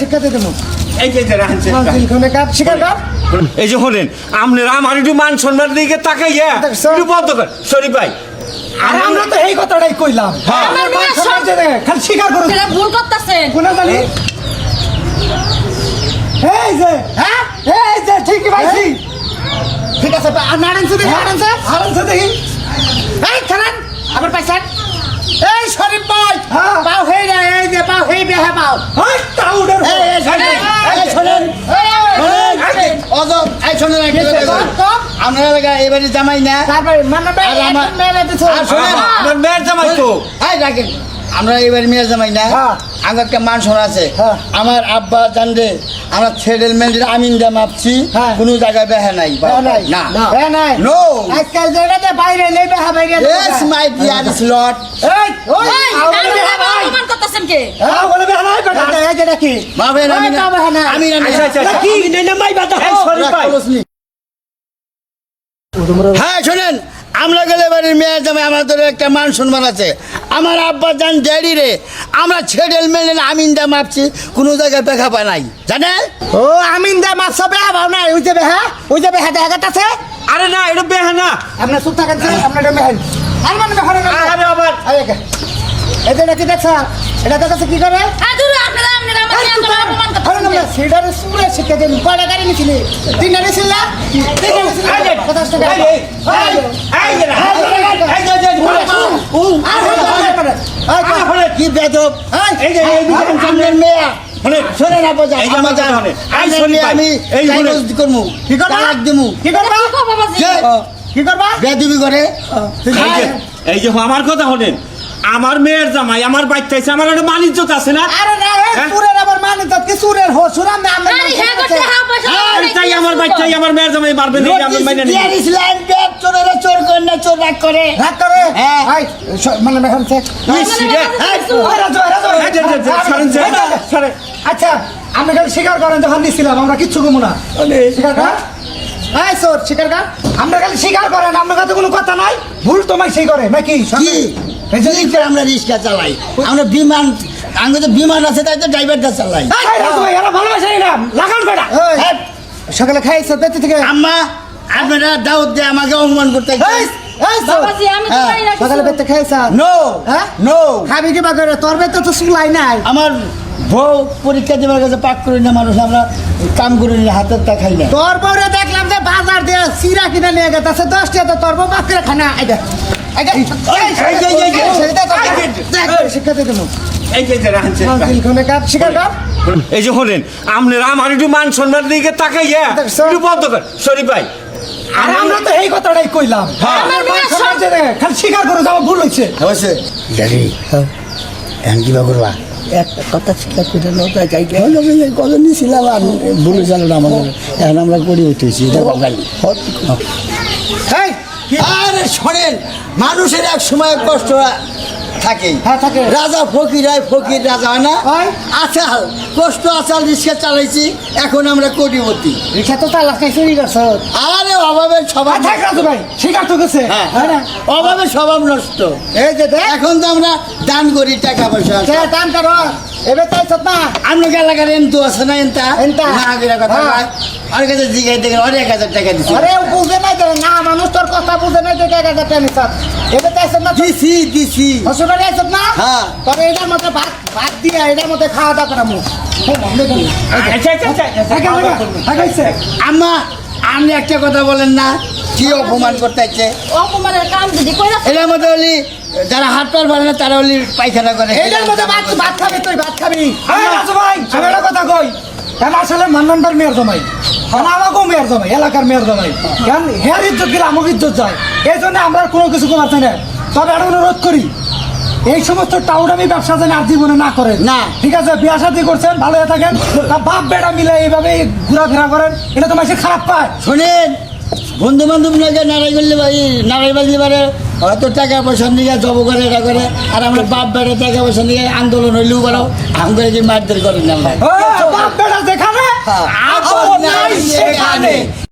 শিক্ষা দিয়ে এই যে এখানে শিকার কর এই যে হলেন আপনারা আমার একটু মান সম্মান দিকে তাকাইয়া? একটু বন্ধ কর। শরীফ ভাই। আর আমরা তো এই কথাটাই কইলাম। হ্যাঁ। আমার মান সম্মান খালি স্বীকার করুন সেটা ভুল করতেছেন। কোনা জানি? এই যে হ্যাঁ? এই যে ঠিকই পাইছি। ঠিক আছে আর নারায়ণ সুদি নারায়ণ স্যার? নারায়ণ সুদি এই খেলেন। আবার পাইছেন? এই শরীফ ভাই পাও হেই রে এই যে পাও হেই বেহা পাও আমরা এলাকা এবারে জামাই না। শোনেন, আমার মেয়ের জামাই তো। এই রাখেন আমরা এবারে মেয়ে জামাই না। আমার একটা মান শোনা আছে। আমার আব্বা জানলে আমরা সেটেলমেন্টের আমিন দা মাপছি। কোনো জায়গায় বেহা নাই না। নাই। নো আজকাল যেটাতে বাইরে নেই বেহা বাইরে ইয়েস মাই ডিয়ার স্লট এই বেহা কে হ্যাঁ বলে বেহা এই আমি বেহা আমি না আচ্ছা। কি নেই মাই বাতা এই শরীফ ভাই হ্যাঁ শোনেন আমরা গেলে বাড়ির মেয়ের জামাই আমাদের একটা মান সম্মান আছে। আমার আব্বা জান ড্যাডি রে আমরা সেটেলমেন্টের আমিন দা মাপছি। কোনো জায়গায় দেখা পায় নাই। জানেন? ও আমিন দা মাছ সবে আবাও নাই ওই যে বেহা ওই যে বেহা দেখা গেছে আরে না এটা বেহা না আপনার চুপ থাকেন আপনার মেহেন আর মানে বেহা আরে আবার। যে নাকি দেখছ এটা দেখাচ্ছে কি হ্যাঁ সিডারে সুরে শিখে কয়টা গাড়ি নিছিলি তিনটা নিছিল না পঞ্চাশ টাকা বেদব মেয়ে এই আমি এই করবা? তালাক দিমু করবা করবা বেদবি করে এই যে আমার কথা হলেন আমার মেয়ের জামাই আমার বাইক আছে আমার একটা মানিজ্যত আছে না? আরে না এই হ্যাঁ? সুরের আবার মানে তো কি সুরের হো সুরাম না আমরা আরে হ্যাঁ করতে হ্যাঁ পয়সা এই তাই আমার আমার মেয়ের জামাই মারবে না আমি মাইনে নিই ডিয়ার ইসলাম চোরেরা চোর করে না চোর রাগ করে। রাগ করে? হ্যাঁ। মানে মেহেন চেক। আচ্ছা আপনি খালি স্বীকার করেন যখন নিছিলাম আমরা কিচ্ছু কমু না। স্বীকার কর এই সোর স্বীকার কর আমরা খালি স্বীকার করেন আপনার কাছে কোনো কথা নাই? ভুল তোমায় সেই করে নাকি? কি? করে আমরা রিক্সা চালাই। আমরা বিমান আগে তো বিমান আছে তাই তো ড্রাইভারটা চালাই। এই রাজু ভাই, এরা ভালোবাসে না লাগান বেটা হ্যাঁ। সকালে খাইছো বেঁচে থেকে? আম্মা আপনারা দাউদ দিয়ে আমাকে অপমান করতে এই, এই সোর, বাবাজি আমি তো হ্যাঁ, বাড়ি রাখছি সকালে বেঁচে খাইছা? নো হ্যাঁ? নো খাবি কি বা করে? তোর বেতে তো সুলাই নাই। আমার বউ পরীক্ষা দেওয়ার কাছে পাক করি না মানুষ আমরা কাম করি না হাতের তা খাই না। তোর পরে দেখলাম যে বাজার দিয়ে সিরা কিনে নিয়ে গেছে দশ টাকা তো তোর বউ বাপ করে খানা এটা এই, এই যে, হলেন আপনারা আমার একটু মান সম্মান দিকে তাকাইয়া? একটু বন্ধ কর শরীফ ভাই আর আমরা তো এই কথাটাই কইলাম হ্যাঁ। আমার মেয়ে সমাজে রে, খালি স্বীকার করে যাওয়া ভুল হয়েছে অবশ্যই ড্যাডি এখন কিবা করবা একটা কথা স্বীকার করে নৌকা চাই কত নিয়েছিলাম আর ভুলে গেল না আমাদের এখন আমরা উঠেছি এটা বাঙালি আরে শোনেন মানুষের এক সময় কষ্ট থাকে। হ্যাঁ, রাজা ফকির হয় ফকির রাজা হয় না। আচাল কষ্ট আচাল রিক্সা চালাইছি এখন আমরা কোটিপতি। রিক্সা তো চুরি করছ। আরে অভাবের স্বভাব থাক ভাই স্বীকার তো গেছে হ্যাঁ হয়। না? অভাবের স্বভাব নষ্ট। এই যে এখন তো আমরা দান করি টাকা পয়সা। দান করো। এবার তাই সত না? আমরা এলাকার এনতো আছে না এনতা? এনতা। না আগের কথা হ্যাঁ। নয়। ওর কাছে জিগাই দেখে এক হাজার টাকা দিছি। আরে বুঝে নাই তো না মানুষ তোর কথা বুঝে নাই তো কে কে টেনিস এবার তাই সত না দিছি দিছি। শ্বশুরবাড়ি আইসত না? হ্যাঁ। তবে এটার মধ্যে ভাত ভাত দিয়ে এটার মধ্যে খাওয়া দাওয়া করামু। আচ্ছা আচ্ছা আচ্ছা আম্মা আপনি একটা কথা বলেন না কি অপমান করতে অপমানের কাম যদি কইরা এটার মধ্যে হলি যারা হাত পার পারে না তারা হলি পায়খানা করে। এটার মধ্যে ভাত ভাত খাবি তুই ভাত খাবি। ভাই আমি একটা কথা কই কেন আসলে মান্নানটার মেয়ের জমাই কারণ আমাকেও মেয়ের জমাই এলাকার মেয়ের জমাই। ইজ্জত গেলে আমাকে ইজ্জত যায়। এই জন্য আমরা কোনো কিছু কমাচ্ছি না তবে একটা অনুরোধ করি এই সমস্ত টাউডামি ব্যবসা যেন আর জীবনে না করেন। না। ঠিক আছে বিয়া শাদি করছেন ভালো হয়ে থাকেন। বাপ বেড়া মিলে এইভাবে ঘোরাফেরা করেন এটা তো মানুষের খারাপ পায়। শোনেন বন্ধু বান্ধব লাগে নারাই করলে ভাই নারাই বাজলে পারে হয়তো টাকা পয়সা নিয়ে জব করে এটা করে আর আমরা বাপ বেড়া টাকা পয়সা নিয়ে আন্দোলন হইলেও পারো আমাদের কি মারধর করেন না বাপ বেটা যেখানে